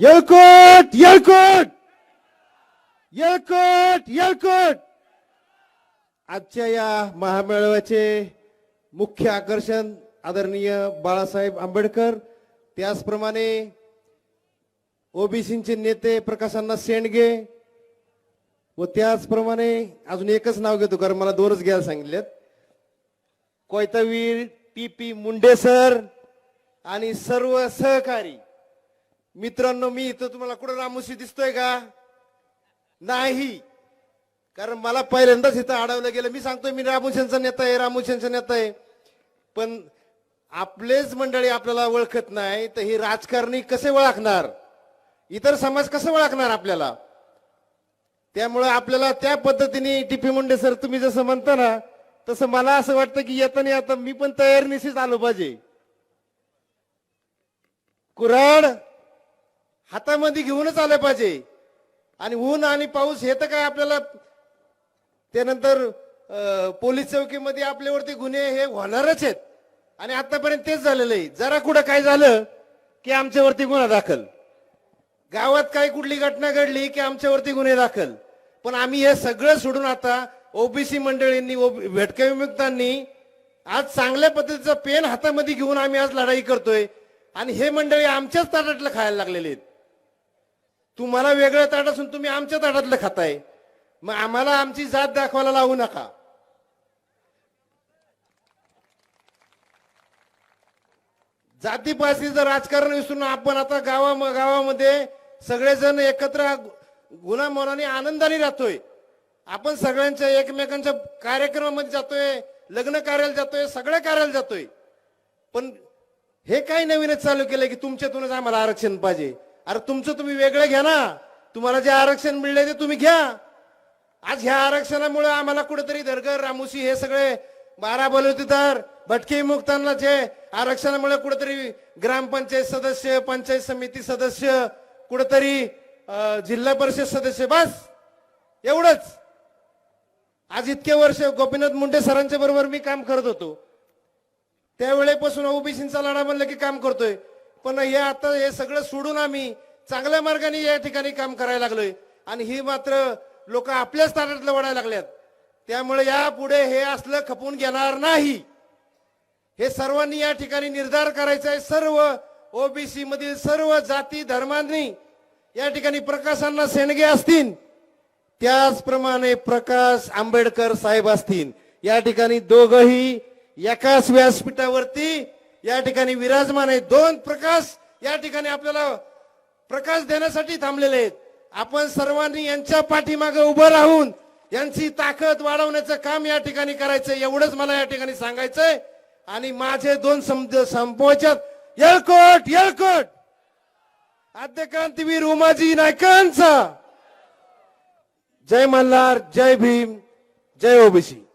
येळकोट येळकोट येळकोट येळकोट आजच्या या महामेळाव्याचे मुख्य आकर्षण आदरणीय बाळासाहेब आंबेडकर त्याचप्रमाणे ओबीसीचे नेते प्रकाशांना सेंडगे व त्याचप्रमाणे अजून एकच नाव घेतो कारण मला दोनच घ्यायला सांगितलेत. कोयतावीर टी पी मुंडे सर आणि सर्व सहकारी मित्रांनो मी इथं तुम्हाला कुठं रामोशी दिसतोय का? नाही. कारण मला पहिल्यांदाच इथं अडवलं गेलं. मी सांगतोय मी रामोशनचा नेता आहे रामोशनचा नेता आहे. पण आपलेच मंडळी आपल्याला ओळखत नाही तर ही राजकारणी कसे ओळखणार? इतर समाज कसं ओळखणार आपल्याला? त्यामुळे आपल्याला त्या पद्धतीने टीपी मुंडे सर तुम्ही जसं म्हणता ना तसं मला असं वाटतं की येताना आता मी पण तयारीनिशीच आलो पाहिजे. कुऱ्हाड हातामध्ये घेऊनच आलं पाहिजे. आणि ऊन आणि पाऊस हे तर काय आपल्याला त्यानंतर पोलीस चौकीमध्ये आपल्यावरती गुन्हे हे होणारच आहेत. आणि आतापर्यंत तेच झालेलं आहे. जरा कुठं काय झालं की आमच्यावरती गुन्हा दाखल. गावात काही कुठली घटना घडली की आमच्यावरती गुन्हे दाखल. पण आम्ही हे सगळं सोडून आता ओबीसी मंडळींनी OB- विमुक्तांनी आज चांगल्या पद्धतीचा पेन हातामध्ये घेऊन आम्ही आज लढाई करतोय. आणि हे मंडळी आमच्याच ताटातलं खायला लागलेले आहेत. तुम्हाला वेगळं ताट असून तुम्ही आमच्या ताटातलं खाताय. मग आम्हाला आमची जात दाखवायला लावू नका. जातीपातीचं राजकारण विसरून आपण आता गावा गावामध्ये सगळेजण एकत्र गुणामोनाने आनंदाने राहतोय. आपण सगळ्यांच्या एकमेकांच्या कार्यक्रमामध्ये जातोय लग्न कार्याला जातोय सगळ्या कार्याला जातोय. पण हे काय नवीनच चालू केलंय की तुमच्यातूनच आम्हाला आरक्षण पाहिजे? अरे तुमचं तुम्ही वेगळं घ्या ना. तुम्हाला जे आरक्षण मिळले ते तुम्ही घ्या. आज ह्या आरक्षणामुळे आम्हाला कुठेतरी धरगर रामुसी हे सगळे बारा बलुतेदार भटके मुक्तांना जे आरक्षणामुळे कुठेतरी ग्रामपंचायत सदस्य पंचायत समिती सदस्य कुठेतरी जिल्हा परिषद सदस्य बस. एवढंच. आज इतके वर्ष गोपीनाथ मुंडे सरांच्या बरोबर मी काम करत होतो. त्यावेळेपासून ओबीसीचा लढा म्हणलं की काम करतोय. पण हे आता हे सगळं सोडून आम्ही चांगल्या मार्गाने या ठिकाणी काम करायला लागलोय. आणि ही मात्र लोक आपल्याच ताटातलं वडायला लागल्यात. त्यामुळे यापुढे हे असलं खपून घेणार नाही. हे सर्वांनी या ठिकाणी निर्धार करायचा आहे. सर्व ओबीसी मधील सर्व जाती धर्मांनी या ठिकाणी प्रकाशांना सेणगे असतील. त्याचप्रमाणे प्रकाश आंबेडकर साहेब असतील. या ठिकाणी दोघही एकाच व्यासपीठावरती या ठिकाणी विराजमान आहे. दोन प्रकाश या ठिकाणी आपल्याला प्रकाश देण्यासाठी थांबलेले आहेत. आपण सर्वांनी यांच्या पाठीमागे उभं राहून यांची ताकद वाढवण्याचं काम या ठिकाणी करायचं एवढंच मला या ठिकाणी सांगायचंय. आणि माझे दोन समज संपवायच्यात येळकोट येळकोट! क्रांतीवीर उमाजी नायकांचा! जय मल्हार जय भीम जय ओबीसी.